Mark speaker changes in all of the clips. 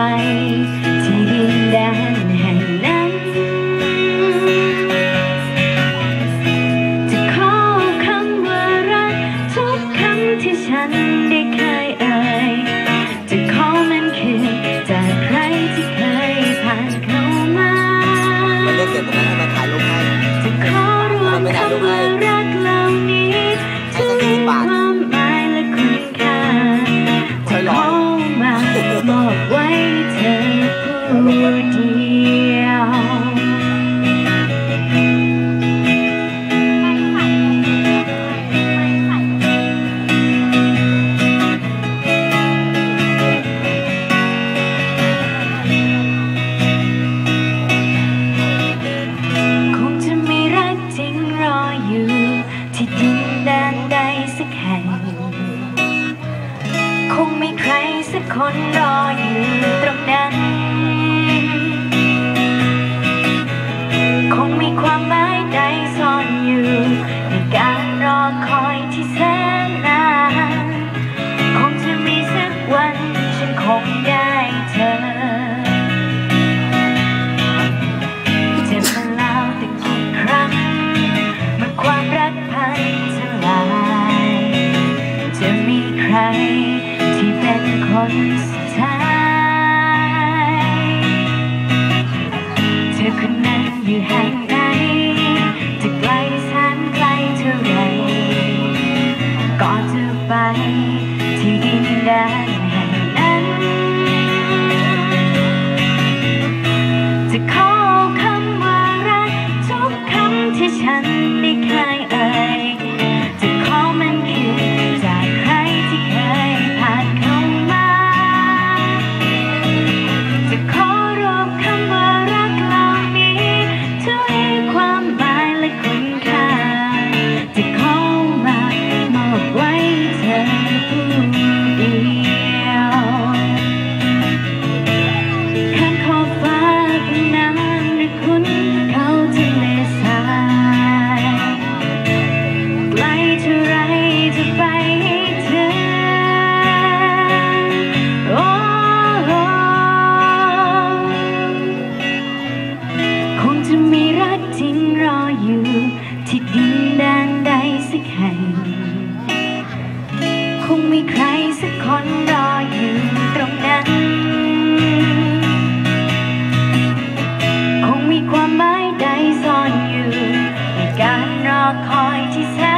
Speaker 1: fine. บอกไว้ให้เธอผู้ดี สักคนรออยู่ตรงนั้น คงมีความหมายใดซ่อนอยู่ ในการรอคอยที่แสนนาน คงจะมีสักวันฉันคงได้เธอเจ็บมาแล้วแต่กี่ครั้งเมื่อความรักพันทลายจะมีใคร Second, hardest time. she said.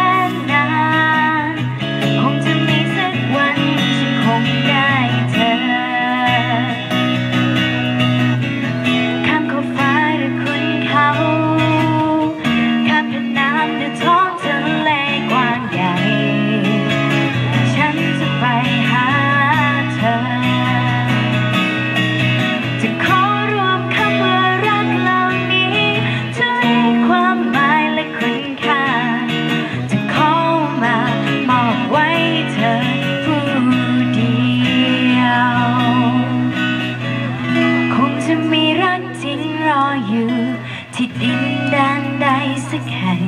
Speaker 1: ที่ดินแดนใดสักแห่ง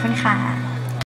Speaker 1: ขอบ
Speaker 2: ค่ะ